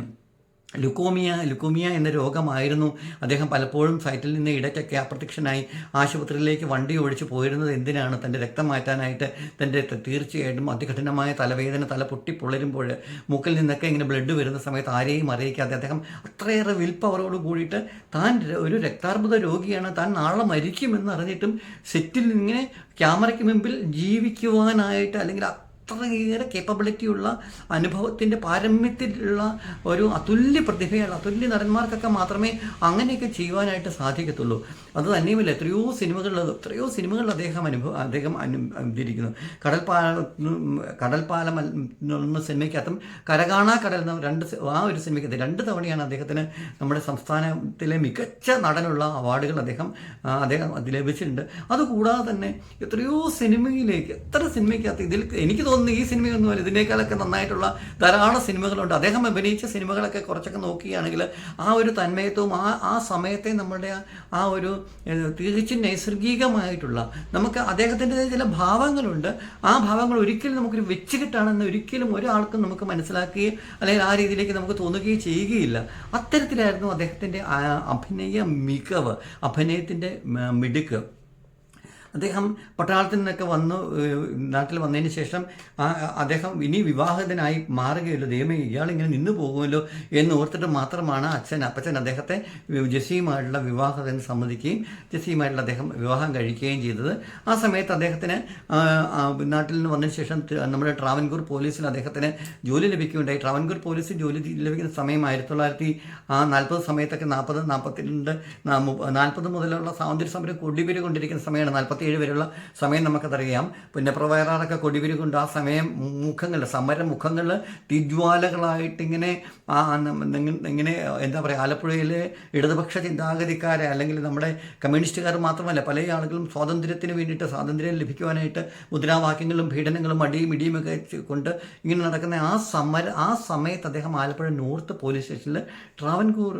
ലുക്കോമിയ ലുക്കോമിയ എന്ന രോഗമായിരുന്നു. അദ്ദേഹം പലപ്പോഴും സൈറ്റിൽ നിന്ന് ഇടയ്ക്കൊക്കെ അപ്രത്യക്ഷനായി ആശുപത്രിയിലേക്ക് വണ്ടി ഓടിച്ച് പോയിരുന്നത് എന്തിനാണ്? തന്റെ രക്തം മാറ്റാനായിട്ട് തന്റെ തീർച്ചയായിട്ടും അതികഠിനമായ തലവേദന തല പൊട്ടി പൊളരുമ്പോൾ മൂക്കിൽ നിന്നൊക്കെ ഇങ്ങനെ ബ്ലഡ് വരുന്ന സമയത്ത് ആരെയും അറിയിക്കാതെ അദ്ദേഹം അത്രയേറെ വിൽ പവറോട് കൂടിയിട്ട് താൻ ഒരു രക്താർബുദ രോഗിയാണ് താൻ നാളെ മരിക്കുമെന്ന് അറിഞ്ഞിട്ടും സെറ്റിൽ ഇങ്ങനെ ക്യാമറയ്ക്ക് മുമ്പിൽ ജീവിക്കുവാനായിട്ട് അല്ലെങ്കിൽ അത്രയേറെ കേപ്പബിലിറ്റി ഉള്ള അനുഭവത്തിന്റെ പാരമ്യത്തിലുള്ള ഒരു അതുല്യ പ്രതിഭയാണ്. അതുല്യ നടന്മാർക്കൊക്കെ മാത്രമേ അങ്ങനെയൊക്കെ ചെയ്യുവാനായിട്ട് സാധിക്കത്തുള്ളൂ. അത് തന്നെയുമില്ല എത്രയോ സിനിമകളിൽ എത്രയോ സിനിമകളിൽ അദ്ദേഹം അനുഭവം അദ്ദേഹം അനു അനുഭവിക്കുന്നു കടൽപ്പാല കടൽപ്പാലം എന്ന സിനിമയ്ക്കകത്തും കരകാണാ കടൽ എന്ന രണ്ട് ആ ഒരു സിനിമയ്ക്കകത്ത് രണ്ട് തവണയാണ് അദ്ദേഹത്തിന് നമ്മുടെ സംസ്ഥാനത്തിലെ മികച്ച നടനുള്ള അവാർഡുകൾ അദ്ദേഹം അദ്ദേഹം ലഭിച്ചിട്ടുണ്ട്. അതുകൂടാതെ തന്നെ എത്രയോ സിനിമയിലേക്ക് എത്ര സിനിമയ്ക്കകത്ത് ഇതിൽ എനിക്ക് തോന്നുന്നു ഈ സിനിമയൊന്നുമല്ല ഇതിനേക്കാളൊക്കെ നന്നായിട്ടുള്ള ധാരാളം സിനിമകളുണ്ട്. അദ്ദേഹം അഭിനയിച്ച സിനിമകളൊക്കെ കുറച്ചൊക്കെ നോക്കുകയാണെങ്കിൽ ആ ഒരു തന്മയത്വവും ആ ആ സമയത്തെ നമ്മുടെ ആ- ഒരു തികച്ചും നൈസർഗികമായിട്ടുള്ള നമുക്ക് അദ്ദേഹത്തിന്റെ ചില ഭാവങ്ങളുണ്ട്. ആ ഭാവങ്ങൾ ഒരിക്കലും നമുക്കൊരു വെച്ച് കിട്ടാണെന്ന് ഒരിക്കലും ഒരാൾക്കും നമുക്ക് മനസ്സിലാക്കുകയും അല്ലെങ്കിൽ ആ രീതിയിലേക്ക് നമുക്ക് തോന്നുകയും ചെയ്യുകയില്ല. അത്തരത്തിലായിരുന്നു അദ്ദേഹത്തിന്റെ അഭിനയ മികവ് അഭിനയത്തിന്റെ മിടുക്ക്. അദ്ദേഹം പട്ടാളത്തിൽ നിന്നൊക്കെ വന്ന് നാട്ടിൽ വന്നതിന് ശേഷം അദ്ദേഹം ഇനി വിവാഹിതനായി മാറുകയുള്ളൂ ദൈവമേ ഇയാളിങ്ങനെ നിന്നു പോകുമല്ലോ എന്ന് ഓർത്തിട്ട് മാത്രമാണ് അച്ഛൻ അപ്പച്ചൻ അദ്ദേഹത്തെ ജെസ്സിയുമായിട്ടുള്ള വിവാഹത്തിന് സമ്മതിക്കുകയും ജെസ്സിയുമായിട്ടുള്ള അദ്ദേഹം വിവാഹം കഴിക്കുകയും ചെയ്തത്. ആ സമയത്ത് അദ്ദേഹത്തിന് നാട്ടിൽ നിന്ന് വന്നതിന് ശേഷം നമ്മുടെ ട്രാവൻകൂർ പോലീസിൽ അദ്ദേഹത്തിന് ജോലി ലഭിക്കുകയുണ്ടായി. ട്രാവൻകൂർ പോലീസിൽ ജോലി ലഭിക്കുന്ന സമയം ആയിരത്തി തൊള്ളായിരത്തി നാൽപ്പത് സമയത്തൊക്കെ നാൽപ്പത് നാൽപ്പത്തിരണ്ട് നാൽപ്പത് മുതലുള്ള സ്വാതന്ത്ര്യ സമരം കൊടിപിരി കൊണ്ടിരിക്കുന്ന സമയമാണ് നാൽപ്പത്തി ഏഴ് വരെയുള്ള സമയം നമുക്കതറിയാം. പിന്നെ പ്രവയറാറൊക്കെ കൊടിപിരി കൊണ്ട് ആ സമയം മുഖങ്ങൾ സമര മുഖങ്ങൾ തിജ്വാലകളായിട്ടിങ്ങനെ ഇങ്ങനെ എന്താ പറയുക ആലപ്പുഴയിലെ ഇടതുപക്ഷ ചിന്താഗതിക്കാരെ അല്ലെങ്കിൽ നമ്മുടെ കമ്മ്യൂണിസ്റ്റുകാർ മാത്രമല്ല പല ആളുകളും സ്വാതന്ത്ര്യത്തിന് വേണ്ടിയിട്ട് സ്വാതന്ത്ര്യം ലഭിക്കുവാനായിട്ട് മുദ്രാവാക്യങ്ങളും പീഡനങ്ങളും അടിയും ഇടിയും ഒക്കെ കൊണ്ട് ഇങ്ങനെ നടക്കുന്ന ആ സമര ആ സമയത്ത് അദ്ദേഹം ആലപ്പുഴ നോർത്ത് പോലീസ് സ്റ്റേഷനിൽ ട്രാവൻകൂർ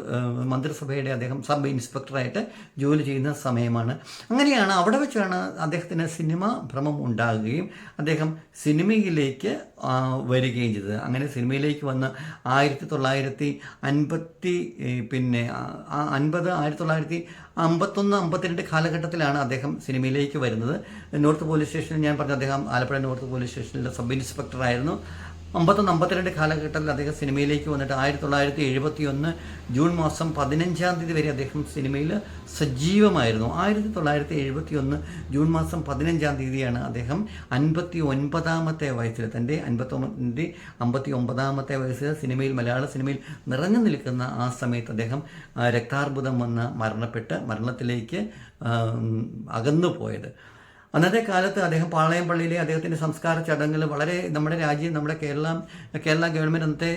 മന്ത്രിസഭയുടെ അദ്ദേഹം സബ് ഇൻസ്പെക്ടറായിട്ട് ജോലി ചെയ്യുന്ന സമയമാണ്. അങ്ങനെയാണ് അവിടെ വെച്ചാണ് അദ്ദേഹത്തിന് സിനിമ ഭ്രമം ഉണ്ടാകുകയും അദ്ദേഹം സിനിമയിലേക്ക് വരികയും ചെയ്തത്. അങ്ങനെ സിനിമയിലേക്ക് വന്ന് ആയിരത്തി തൊള്ളായിരത്തി അൻപത്തി പിന്നെ അൻപത് ആയിരത്തി തൊള്ളായിരത്തി അമ്പത്തൊന്ന് അമ്പത്തിരണ്ട് കാലഘട്ടത്തിലാണ് അദ്ദേഹം സിനിമയിലേക്ക് വരുന്നത്. നോർത്ത് പോലീസ് സ്റ്റേഷനിൽ ഞാൻ പറഞ്ഞ അദ്ദേഹം ആലപ്പുഴ നോർത്ത് പോലീസ് സ്റ്റേഷനിലെ സബ് ഇൻസ്പെക്ടറായിരുന്നു. അമ്പത്തൊന്ന് അമ്പത്തിരണ്ട് കാലഘട്ടത്തിൽ അദ്ദേഹം സിനിമയിലേക്ക് വന്നിട്ട് ആയിരത്തി തൊള്ളായിരത്തി എഴുപത്തി ഒന്ന് ജൂൺ മാസം പതിനഞ്ചാം തീയതി വരെ അദ്ദേഹം സിനിമയിൽ സജീവമായിരുന്നു. ആയിരത്തി തൊള്ളായിരത്തി എഴുപത്തി ഒന്ന് ജൂൺ മാസം പതിനഞ്ചാം തീയതിയാണ് അദ്ദേഹം അൻപത്തി ഒൻപതാമത്തെ വയസ്സിൽ തന്റെ അൻപത്തൊമ്പതിന്റെ അമ്പത്തി ഒമ്പതാമത്തെ വയസ്സിൽ സിനിമയിൽ മലയാള സിനിമയിൽ നിറഞ്ഞു നിൽക്കുന്ന ആ സമയത്ത് അദ്ദേഹം രക്താർബുദം വന്ന് മരണപ്പെട്ട് മരണത്തിലേക്ക് അകന്നു പോയത് അന്നത്തെ കാലത്ത് അദ്ദേഹം പാളയം പള്ളിയിലെ അദ്ദേഹത്തിന്റെ സംസ്കാര ചടങ്ങുകൾ വളരെ നമ്മുടെ രാജ്യം നമ്മുടെ കേരളം കേരള ഗവൺമെന്റ് അന്നത്തെ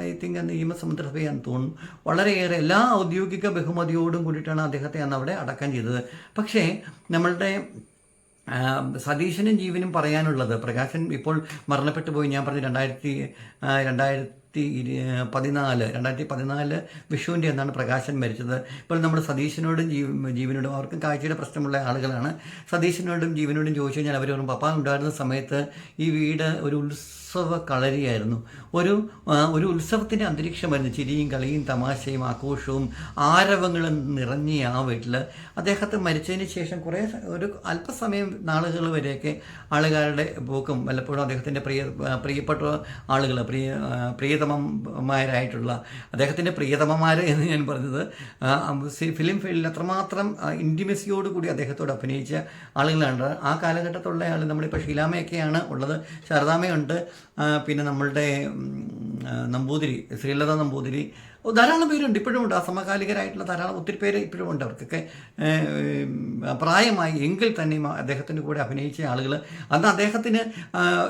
ഐ തിങ്ക് അന്ന് നിയമസമുദ്രസഭയാന്ന് തോന്നുന്നു. വളരെയേറെ എല്ലാ ഔദ്യോഗിക ബഹുമതിയോടും കൂടിയിട്ടാണ് അദ്ദേഹത്തെ അന്ന് അവിടെ അടക്കം ചെയ്തത്. പക്ഷേ നമ്മളുടെ സതീശനും ജീവനും പറയാനുള്ളത് പ്രകാശൻ ഇപ്പോൾ മരണപ്പെട്ടു പോയി. ഞാൻ പറഞ്ഞു രണ്ടായിരത്തി ആ, രണ്ടായിരത്തി പതിനാല് രണ്ടായിരത്തി പതിനാല് വിഷുവിന്റെ എന്നാണ് പ്രകാശൻ മരിച്ചത്. ഇപ്പോൾ നമ്മൾ സതീശനോടും ജീവ ജീവനോടും അവർക്കും കാഴ്ചയുടെ പ്രശ്നമുള്ള ആളുകളാണ്. സതീശനോടും ജീവനോടും ചോദിച്ചു കഴിഞ്ഞാൽ അവർ പറഞ്ഞു പപ്പ ഉണ്ടായിരുന്ന സമയത്ത് ഈ വീട് ഒരു ഉത്സവ കളരിയായിരുന്നു. ഒരു ഒരു ഉത്സവത്തിന്റെ അന്തരീക്ഷമായിരുന്നു. ചിരിയും കളിയും തമാശയും ആഘോഷവും ആരവങ്ങളും നിറഞ്ഞ ആ വീട്ടിൽ. അദ്ദേഹത്തെ മരിച്ചതിന് ശേഷം കുറേ ഒരു അല്പസമയം നാളുകൾ വരെയൊക്കെ ആളുകാരുടെ പോക്കും വല്ലപ്പോഴും അദ്ദേഹത്തിന്റെ പ്രിയ പ്രിയപ്പെട്ട ആളുകൾ പ്രിയ ആ, പ്രിയതമന്മാരായിട്ടുള്ള അദ്ദേഹത്തിന്റെ പ്രിയതമന്മാർ എന്ന് ഞാൻ പറഞ്ഞത് ഫിലിം ഫീൽഡിൽ അത്രമാത്രം ഇന്റിമസിയോട് കൂടി അദ്ദേഹത്തോട് അഭിനയിച്ച ആളുകളാണ്. ആ കാലഘട്ടത്തുള്ള ആൾ നമ്മളിപ്പോൾ ഷീലാമയൊക്കെയാണ് ഉള്ളത്. ശാരദാമയുണ്ട്. പിന്നെ നമ്മളുടെ നമ്പൂതിരി ശ്രീലത നമ്പൂതിരി ധാരാളം പേരുണ്ട്. ഇപ്പോഴും ഉണ്ട്. ആ സമകാലികരായിട്ടുള്ള ധാരാളം ഒത്തിരി പേര് ഇപ്പോഴും ഉണ്ട് അവർക്കൊക്കെ. പ്രായമായി എങ്കിൽ തന്നെയും അദ്ദേഹത്തിന്റെ കൂടെ അഭിനയിച്ച ആളുകൾ അന്ന് അദ്ദേഹത്തിന്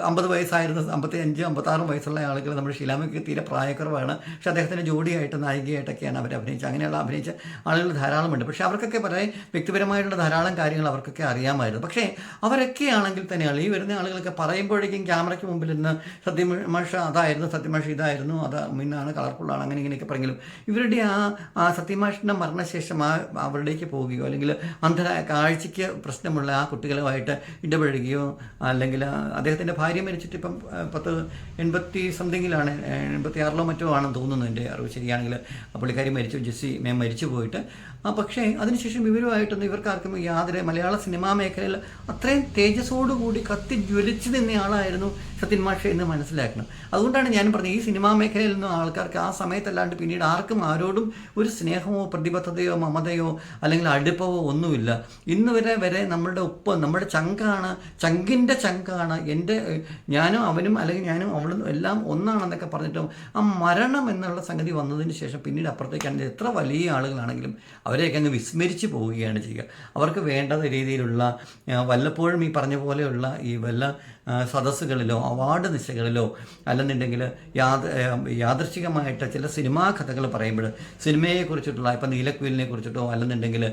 അമ്പത് വയസ്സായിരുന്ന. അമ്പത്തി അഞ്ച് അമ്പത്താറും വയസ്സുള്ള ആളുകൾ നമ്മുടെ ഷിലാമയ്ക്ക് തീരെ പ്രായക്കുറവാണ്. പക്ഷെ അദ്ദേഹത്തിന്റെ ജോഡിയായിട്ട് നായികയായിട്ടൊക്കെയാണ് അവർ അഭിനയിച്ചത് അങ്ങനെയുള്ള അഭിനയിച്ച ആളുകൾ ധാരാളമുണ്ട് പക്ഷേ അവർക്കൊക്കെ പറയാൻ വ്യക്തിപരമായിട്ടുള്ള ധാരാളം കാര്യങ്ങൾ അവർക്കൊക്കെ അറിയാമായിരുന്നു. പക്ഷേ അവരൊക്കെ ആണെങ്കിൽ തന്നെയാണ് ഈ വരുന്ന ആളുകളൊക്കെ പറയുമ്പോഴേക്കും ക്യാമറയ്ക്ക് മുമ്പിൽ നിന്ന് സത്യമാഷ അതായിരുന്നു സത്യമാഷ ഇതായിരുന്നു അത് മിന്നാണ് കളർഫുള്ളാണ് അങ്ങനെ ഇങ്ങനെയൊക്കെ പറഞ്ഞെങ്കിലും ഇവരുടെ ആ ആ സത്യമാഷിന്റെ മരണശേഷം ആ അവരിലേക്ക് പോവുകയോ അല്ലെങ്കിൽ അന്ധ കാഴ്ചയ്ക്ക് പ്രശ്നമുള്ള ആ കുട്ടികളുമായിട്ട് ഇടപഴകുകയോ അല്ലെങ്കിൽ അദ്ദേഹത്തിന്റെ ഭാര്യ മരിച്ചിട്ട് ഇപ്പം പത്ത് എൺപത്തി സംതിങ്ങിലാണ് എൺപത്തി ആറിലോ മറ്റോ ആണെന്ന് തോന്നുന്നു എന്റെ അറിവ് ശരിയാണെങ്കിൽ പുള്ളിക്കാരി മരിച്ചു ജെസ്സി മേം മരിച്ചു പോയിട്ട് ആ പക്ഷേ അതിനുശേഷം ഇവരുമായിട്ടൊന്നും ഇവർക്കാർക്കും യാതൊരു മലയാള സിനിമാ മേഖലയിൽ അത്രയും തേജസ്സോടുകൂടി കത്തി ജ്വലിച്ചു നിന്നയാളായിരുന്നു സത്യൻ മാഷ എന്ന് മനസ്സിലാക്കണം. അതുകൊണ്ടാണ് ഞാൻ പറഞ്ഞത് ഈ സിനിമാ മേഖലയിൽ നിന്നും ആൾക്കാർക്ക് ആ സമയത്തല്ലാണ്ട് പിന്നീട് ആർക്കും ആരോടും ഒരു സ്നേഹമോ പ്രതിബദ്ധതയോ മമതയോ അല്ലെങ്കിൽ അടുപ്പമോ ഒന്നുമില്ല. ഇന്ന് വരെ വരെ നമ്മളുടെ ഒപ്പം നമ്മുടെ ചങ്കാണ് ചങ്കിന്റെ ചങ്കാണ്. എന്റെ ഞാനും അവനും അല്ലെങ്കിൽ ഞാനും അവളും എല്ലാം ഒന്നാണെന്നൊക്കെ പറഞ്ഞിട്ടും ആ മരണം എന്നുള്ള സംഗതി വന്നതിന് ശേഷം പിന്നീട് അപ്പുറത്തേക്കാണെങ്കിൽ എത്ര വലിയ ആളുകളാണെങ്കിലും അവരെയൊക്കെ അങ്ങ് വിസ്മരിച്ച് പോവുകയാണ് ചെയ്യുക. അവർക്ക് വേണ്ട രീതിയിലുള്ള വല്ലപ്പോഴും ഈ പറഞ്ഞ പോലെയുള്ള ഈ വല്ല സദസ്സുകളിലോ അവാർഡ് നിശകളിലോ അല്ലെന്നുണ്ടെങ്കിൽ യാദ യാദൃശികമായിട്ട് ചില സിനിമാ കഥകൾ പറയുമ്പോൾ സിനിമയെക്കുറിച്ചിട്ടുള്ള ഇപ്പം നീലക്കുയിലിനെ കുറിച്ചിട്ടോ അല്ലെന്നുണ്ടെങ്കിൽ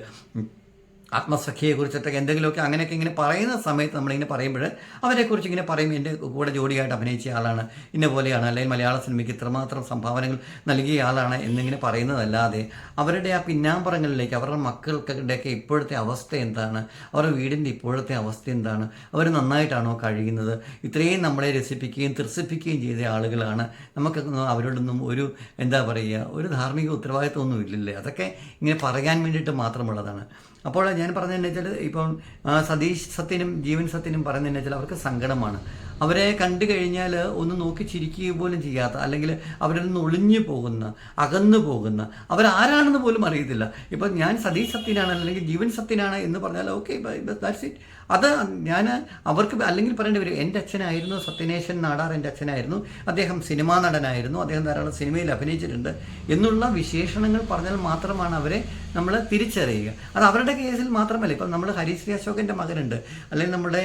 ആത്മസഖിയെക്കുറിച്ചിട്ടൊക്കെ എന്തെങ്കിലുമൊക്കെ അങ്ങനെയൊക്കെ ഇങ്ങനെ പറയുന്ന സമയത്ത് നമ്മളിങ്ങനെ പറയുമ്പോൾ അവരെക്കുറിച്ച് ഇങ്ങനെ പറയും. എന്റെ കൂടെ ജോഡിയായിട്ട് അഭിനയിച്ച ആളാണ് ഇന്ന പോലെയാണ് അല്ലെങ്കിൽ മലയാള സിനിമയ്ക്ക് ഇത്രമാത്രം സംഭാവനകൾ നൽകിയ ആളാണ് എന്നിങ്ങനെ പറയുന്നതല്ലാതെ അവരുടെ ആ പിന്നാമ്പറങ്ങളിലേക്ക് അവരുടെ മക്കൾക്കൊക്കെ ഇപ്പോഴത്തെ അവസ്ഥ എന്താണ് അവരുടെ വീടിന്റെ ഇപ്പോഴത്തെ അവസ്ഥ എന്താണ് അവർ നന്നായിട്ടാണോ കഴിയുന്നത് ഇത്രയും നമ്മളെ രസിപ്പിക്കുകയും ത്രസിപ്പിക്കുകയും ചെയ്ത ആളുകളാണ്. നമുക്ക് അവരോടൊന്നും ഒരു എന്താ പറയുക ഒരു ധാർമ്മിക ഉത്തരവാദിത്വമൊന്നും ഇല്ലല്ലേ? അതൊക്കെ ഇങ്ങനെ പറയാൻ വേണ്ടിയിട്ട് മാത്രമുള്ളതാണ്. അപ്പോൾ ഞാൻ പറഞ്ഞതെന്നു വെച്ചാൽ ഇപ്പം സതീഷ് സത്യനും ജീവൻ സത്യനും പറയുന്നതെന്നു വെച്ചാൽ അവർക്ക് സങ്കടമാണ്. അവരെ കണ്ടു കഴിഞ്ഞാൽ ഒന്ന് നോക്കി ചിരിക്കുക പോലും ചെയ്യാത്ത അല്ലെങ്കിൽ അവരിൽ നിന്ന് ഒളിഞ്ഞു പോകുന്ന അകന്നു പോകുന്ന അവരാരാണെന്ന് പോലും അറിയത്തില്ല. ഇപ്പം ഞാൻ സതീഷ് സത്യനാണ് അല്ലെങ്കിൽ ജീവൻ സത്യനാണ് എന്ന് പറഞ്ഞാൽ ഓക്കെ ദാറ്റ്സ് ഇറ്റ് അത് ഞാൻ അവർക്ക് അല്ലെങ്കിൽ പറയേണ്ടി വരും എന്റെ അച്ഛനായിരുന്നു സത്യനേശൻ നാടാർ എന്റെ അച്ഛനായിരുന്നു അദ്ദേഹം സിനിമാ നടനായിരുന്നു അദ്ദേഹം ധാരാളം സിനിമയിൽ അഭിനയിച്ചിട്ടുണ്ട് എന്നുള്ള വിശേഷണങ്ങൾ പറഞ്ഞാൽ മാത്രമാണ് അവരെ നമ്മൾ തിരിച്ചറിയുക. അത് അവരുടെ കേസിൽ മാത്രമല്ല ഇപ്പം നമ്മൾ ഹരിശ്രീ അശോകന്റെ മകനുണ്ട് അല്ലെങ്കിൽ നമ്മുടെ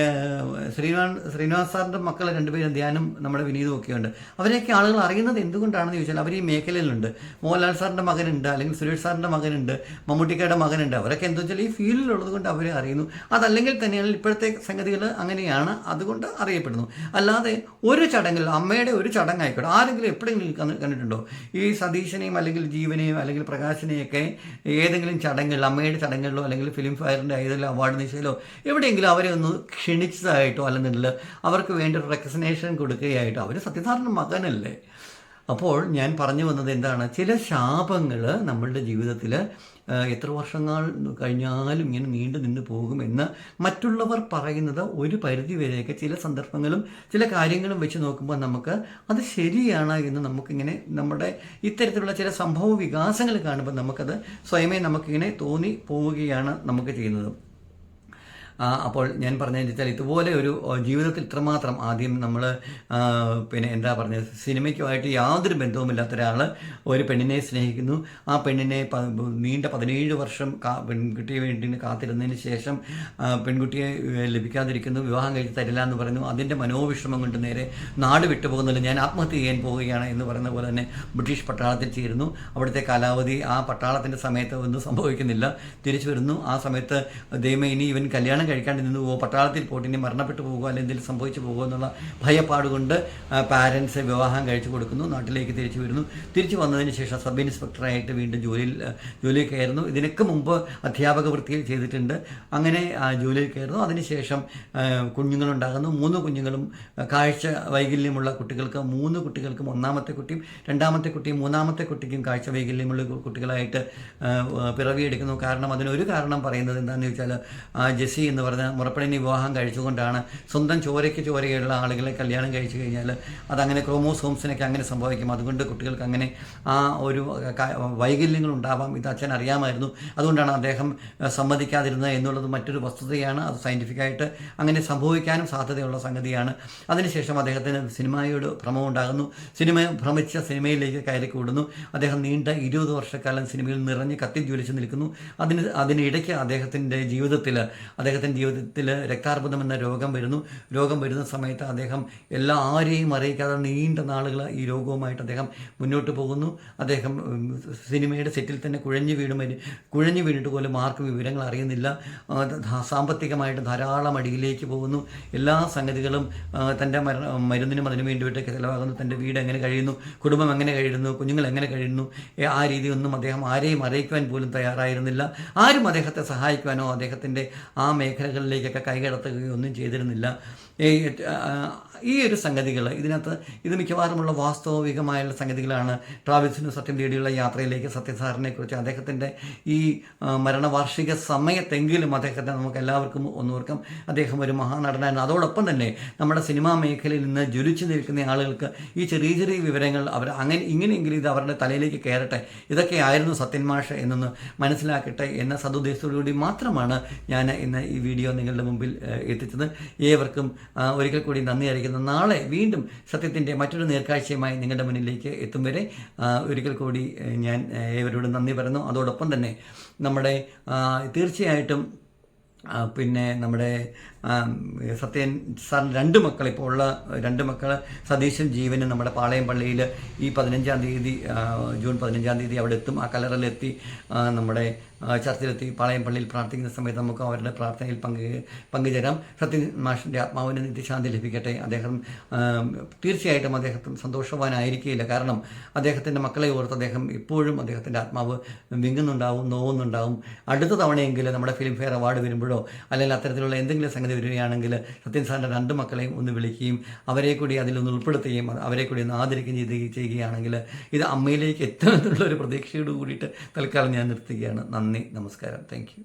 ഏഹ്, ശ്രീനിവാൻ ശ്രീനിവാസ് സാറിന്റെ മക്കൾ രണ്ടുപേരും ധ്യാനം നമ്മുടെ വിനീതും ഒക്കെ ഉണ്ട് അവരെയൊക്കെ ആളുകൾ അറിയുന്നത് എന്തുകൊണ്ടാണെന്ന് ചോദിച്ചാൽ അവർ ഈ മേഖലയിലുണ്ട്. മോഹൻലാൽ സാറിന്റെ മകനുണ്ട് അല്ലെങ്കിൽ സുരേഷ് സാറിന്റെ മകനുണ്ട് മമ്മൂട്ടിക്കയുടെ മകനുണ്ട്. അവരൊക്കെ എന്താ വെച്ചാൽ ഈ ഫീൽഡിലുള്ളത് കൊണ്ട് അവരെ അറിയുന്നു. അതല്ലെങ്കിൽ തന്നെയാണ് ഇപ്പോഴത്തെ സംഗതികൾ അങ്ങനെയാണ് അതുകൊണ്ട് അറിയപ്പെടുന്നു. അല്ലാതെ ഒരു ചടങ്ങിൽ അമ്മയുടെ ഒരു ചടങ്ങായിക്കോട്ടെ ആരെങ്കിലും എപ്പോഴെങ്കിലും കണ്ട് കണ്ടിട്ടുണ്ടോ? ഈ സതീശനെയും അല്ലെങ്കിൽ ജീവനെയും അല്ലെങ്കിൽ പ്രകാശനെയൊക്കെ ഏതെങ്കിലും ചടങ്ങിൽ അമ്മയുടെ ചടങ്ങുകളിലോ അല്ലെങ്കിൽ ഫിലിം ഫെയറിന്റെ ഏതെങ്കിലും അവാർഡ് നിശയിലോ എവിടെയെങ്കിലും അവരെ ഒന്ന് ക്ഷണിച്ചതായിട്ടോ അല്ലെന്നുണ്ടെങ്കിൽ അവർക്ക് വേണ്ട റെക്കഗ്നേഷൻ കൊടുക്കുകയായിട്ടോ അവർ സത്യസാധാരണ മകനല്ലേ അപ്പോൾ ഞാൻ പറഞ്ഞു വന്നത് എന്താണ്? ചില ശാപങ്ങൾ നമ്മളുടെ ജീവിതത്തിൽ എത്ര വർഷങ്ങൾ കഴിഞ്ഞാലും ഇങ്ങനെ നീണ്ടു നിന്ന് പോകുമെന്ന് മറ്റുള്ളവർ പറയുന്നത് ഒരു പരിധി വരെയൊക്കെ ചില സന്ദർഭങ്ങളും ചില കാര്യങ്ങളും വെച്ച് നോക്കുമ്പോൾ നമുക്ക് അത് ശരിയാണ് എന്ന് നമുക്കിങ്ങനെ നമ്മുടെ ഇത്തരത്തിലുള്ള ചില സംഭവ വികാസങ്ങൾ കാണുമ്പോൾ നമുക്കത് സ്വയമേ നമുക്കിങ്ങനെ തോന്നി പോവുകയാണ് നമുക്ക് ചെയ്യുന്നത്. അപ്പോൾ ഞാൻ പറഞ്ഞതെന്ന് വെച്ചാൽ ഇതുപോലെ ഒരു ജീവിതത്തിൽ ഇത്രമാത്രം ആദ്യം നമ്മൾ പിന്നെ എന്താ പറഞ്ഞത് സിനിമയ്ക്കുമായിട്ട് യാതൊരു ബന്ധവുമില്ലാത്ത ഒരാൾ ഒരു പെണ്ണിനെ സ്നേഹിക്കുന്നു. ആ പെണ്ണിനെ നീണ്ട പതിനേഴ് വർഷം പെൺകുട്ടിയെ വേണ്ടി കാത്തിരുന്നതിന് ശേഷം പെൺകുട്ടിയെ ലഭിക്കാതിരിക്കുന്നു വിവാഹം കഴിച്ച് തരില്ല എന്ന് പറയുന്നു. അതിന്റെ മനോവിഷമം കൊണ്ട് നേരെ നാട് വിട്ടുപോകുന്നില്ല ഞാൻ ആത്മഹത്യ ചെയ്യാൻ പോവുകയാണ് എന്ന് പറയുന്ന പോലെ തന്നെ ബ്രിട്ടീഷ് പട്ടാളത്തിൽ ചേരുന്നു. അവിടുത്തെ കാലാവധി ആ പട്ടാളത്തിന്റെ സമയത്ത് ഒന്നും സംഭവിക്കുന്നില്ല. തിരിച്ചു വരുന്നു. ആ സമയത്ത് ദൈവം ഇനി ഇവൻ കല്യാണം കഴിക്കാണ്ട് നിന്ന് പോകുമോ പട്ടാളത്തിൽ പോയിട്ട് മരണപ്പെട്ടു പോകുമോ അല്ലെങ്കിൽ എന്തെങ്കിലും സംഭവിച്ചു പോകുമോ എന്നുള്ള ഭയപ്പാട് കൊണ്ട് പാരൻസ് വിവാഹം കഴിച്ചു കൊടുക്കുന്നു. നാട്ടിലേക്ക് തിരിച്ചു വരുന്നു. തിരിച്ചു വന്നതിന് ശേഷം സബ് ഇൻസ്പെക്ടറായിട്ട് വീണ്ടും ജോലിയിൽ ജോലിയിൽ കയറുന്നു ഇതിനൊക്കെ മുമ്പ് അധ്യാപക വൃത്തിയിൽ ചെയ്തിട്ടുണ്ട്. അങ്ങനെ ജോലിയിൽ കയറുന്നു അതിനുശേഷം കുഞ്ഞുങ്ങളുണ്ടാകുന്നു. മൂന്ന് കുഞ്ഞുങ്ങളും കാഴ്ച വൈകല്യമുള്ള കുട്ടികൾക്ക് മൂന്ന് കുട്ടികൾക്കും ഒന്നാമത്തെ കുട്ടിയും രണ്ടാമത്തെ കുട്ടിയും മൂന്നാമത്തെ കുട്ടിക്കും കാഴ്ച വൈകല്യമുള്ള കുട്ടികളായിട്ട് പിറവിയെടുക്കുന്നു. കാരണം അതിനൊരു കാരണം പറയുന്നത് എന്താണെന്ന് വെച്ചാൽ ജെസ്സി എന്ന് പറഞ്ഞ മുറപ്പെണ്ണിനെ വിവാഹം കഴിച്ചുകൊണ്ടാണ് സ്വന്തം ചോരയ്ക്ക് ചോരയുള്ള ആളുകളെ കല്യാണം കഴിച്ചു കഴിഞ്ഞാൽ അതങ്ങനെ ക്രോമോസോംസിനൊക്കെ അങ്ങനെ സംഭവിക്കും. അതുകൊണ്ട് കുട്ടികൾക്ക് അങ്ങനെ ആ ഒരു വൈകല്യങ്ങൾ ഉണ്ടാവാം. ഇത് അച്ഛൻ അറിയാമായിരുന്നു. അതുകൊണ്ടാണ് അദ്ദേഹം സമ്മതിക്കാതിരുന്നത് എന്നുള്ളത് മറ്റൊരു വസ്തുതയാണ്. അത് സയന്റിഫിക്കായിട്ട് അങ്ങനെ സംഭവിക്കാനും സാധ്യതയുള്ള സംഗതിയാണ്. അതിനുശേഷം അദ്ദേഹത്തിന് സിനിമയോട് ഭ്രമം ഉണ്ടാകുന്നു. സിനിമ ഭ്രമിച്ച സിനിമയിലേക്ക് കയറി കൂടുന്നു. അദ്ദേഹം നീണ്ട ഇരുപത് വർഷക്കാലം സിനിമയിൽ നിറഞ്ഞ് കത്തി ജ്വലിച്ച് നിൽക്കുന്നു. അതിന് അതിനിടയ്ക്ക് അദ്ദേഹത്തിന്റെ ജീവിതത്തിൽ അദ്ദേഹത്തിന്റെ ജീവിതത്തിൽ രക്താർബുദം എന്ന രോഗം വരുന്നു. രോഗം വരുന്ന സമയത്ത് അദ്ദേഹം എല്ലാ ആരെയും അറിയിക്കാതെ നീണ്ട നാളുകൾ ഈ രോഗവുമായിട്ട് അദ്ദേഹം മുന്നോട്ട് പോകുന്നു. അദ്ദേഹം സിനിമയുടെ സെറ്റിൽ തന്നെ കുഴഞ്ഞു വീണ് കുഴഞ്ഞു വീണിട്ട് പോലും ആർക്കും വിവരങ്ങൾ അറിയുന്നില്ല. സാമ്പത്തികമായിട്ട് ധാരാളം അടിയിലേക്ക് പോകുന്നു. എല്ലാ സംഗതികളും തന്റെ മര മരുന്നിനും അതിനു വേണ്ടിയിട്ടൊക്കെ ചിലവാകുന്നു. തന്റെ വീട് എങ്ങനെ കഴിയുന്നു? കുടുംബം എങ്ങനെ കഴിയുന്നു? കുഞ്ഞുങ്ങൾ എങ്ങനെ കഴിയുന്നു? ആ രീതിയൊന്നും അദ്ദേഹം ആരെയും അറിയിക്കുവാൻ പോലും തയ്യാറായിരുന്നില്ല. ആരും അദ്ദേഹത്തെ സഹായിക്കുവാനോ അദ്ദേഹത്തിന്റെ ആ മേഖലകളിലേക്കൊക്കെ കൈകടത്തുകയോ ഒന്നും ചെയ്തിരുന്നില്ല. ഈ, ഒരു സംഗതികൾ ഇതിനകത്ത് ഇത് മിക്കവാറുമുള്ള വാസ്തവികമായുള്ള സംഗതികളാണ്. ട്രാവൽസിന് സത്യം തേടിയുള്ള യാത്രയിലേക്ക് സത്യസാറിനെ കുറിച്ച് അദ്ദേഹത്തിന്റെ ഈ മരണവാർഷിക സമയത്തെങ്കിലും അദ്ദേഹത്തെ നമുക്ക് എല്ലാവർക്കും ഒന്നോർക്കാം. അദ്ദേഹം ഒരു മഹാനടനായിരുന്നു. അതോടൊപ്പം തന്നെ നമ്മുടെ സിനിമാ മേഖലയിൽ നിന്ന് ജ്വലിച്ചു നിൽക്കുന്ന ആളുകൾക്ക് ഈ ചെറിയ ചെറിയ വിവരങ്ങൾ അവർ അങ്ങനെ ഇങ്ങനെയെങ്കിലും ഇത് അവരുടെ തലയിലേക്ക് കയറട്ടെ ഇതൊക്കെയായിരുന്നു സത്യന്മാഷ മാഷ് എന്നൊന്ന് മനസ്സിലാക്കട്ടെ എന്ന സതുദ്ദേശത്തോടുകൂടി മാത്രമാണ് ഞാൻ ഇന്ന് ഈ വീഡിയോ നിങ്ങളുടെ മുമ്പിൽ എത്തിച്ചത്. ഏവർക്കും ഒരിക്കൽ കൂടി നന്ദി അറിയിക്കുന്നു. നാളെ വീണ്ടും സത്യത്തിന്റെ മറ്റൊരു നേർക്കാഴ്ചയുമായി നിങ്ങളുടെ മുന്നിലേക്ക് എത്തും വരെ ഒരിക്കൽ കൂടി ഞാൻ ഏവരോട് നന്ദി പറയുന്നു. അതോടൊപ്പം തന്നെ നമ്മുടെ തീർച്ചയായിട്ടും പിന്നെ നമ്മുടെ സത്യൻ സാറിന് രണ്ട് മക്കൾ ഇപ്പോൾ ഉള്ള രണ്ട് മക്കൾ സതീശൻ ജീവനും നമ്മുടെ പാളയം പള്ളിയിൽ ഈ പതിനഞ്ചാം തീയതി ജൂൺ പതിനഞ്ചാം തീയതി അവിടെ എത്തും. ആ കലറിലെത്തി നമ്മുടെ ചർച്ചിലെത്തി പാളയം പള്ളിയിൽ പ്രാർത്ഥിക്കുന്ന സമയത്ത് നമുക്ക് അവരുടെ പ്രാർത്ഥനയിൽ പങ്കു പങ്കുചേരാം. സത്യൻ മാഷിന്റെ ആത്മാവിന് നിത്യശാന്തി ലഭിക്കട്ടെ. അദ്ദേഹം തീർച്ചയായിട്ടും അദ്ദേഹത്തിന് സന്തോഷവാനായിരിക്കില്ല കാരണം അദ്ദേഹത്തിന്റെ മക്കളെ ഓർത്ത് അദ്ദേഹം ഇപ്പോഴും അദ്ദേഹത്തിന്റെ ആത്മാവ് വിങ്ങുന്നുണ്ടാവും നോവുന്നുണ്ടാവും. അടുത്ത തവണയെങ്കിലും നമ്മുടെ ഫിലിം ഫെയർ അവാർഡ് വരുമ്പോഴോ അല്ലെങ്കിൽ അത്തരത്തിലുള്ള എന്തെങ്കിലും സംഗതി വരികയാണെങ്കിൽ സത്യൻ സാറിന്റെ രണ്ട് മക്കളെയും ഒന്ന് വിളിക്കുകയും അവരെ കൂടി അതിലൊന്ന് ഉൾപ്പെടുത്തുകയും അവരെ കൂടി ഒന്ന് ആദരിക്കുകയും ചെയ്ത് ചെയ്യുകയാണെങ്കിൽ ഇത് അമ്മയിലേക്ക് എത്തുമെന്നുള്ള ഒരു പ്രതീക്ഷയോട് കൂടിയിട്ട് തൽക്കാലം ഞാൻ നിർത്തുകയാണ്. നന്ദി നമസ്കാരം. താങ്ക്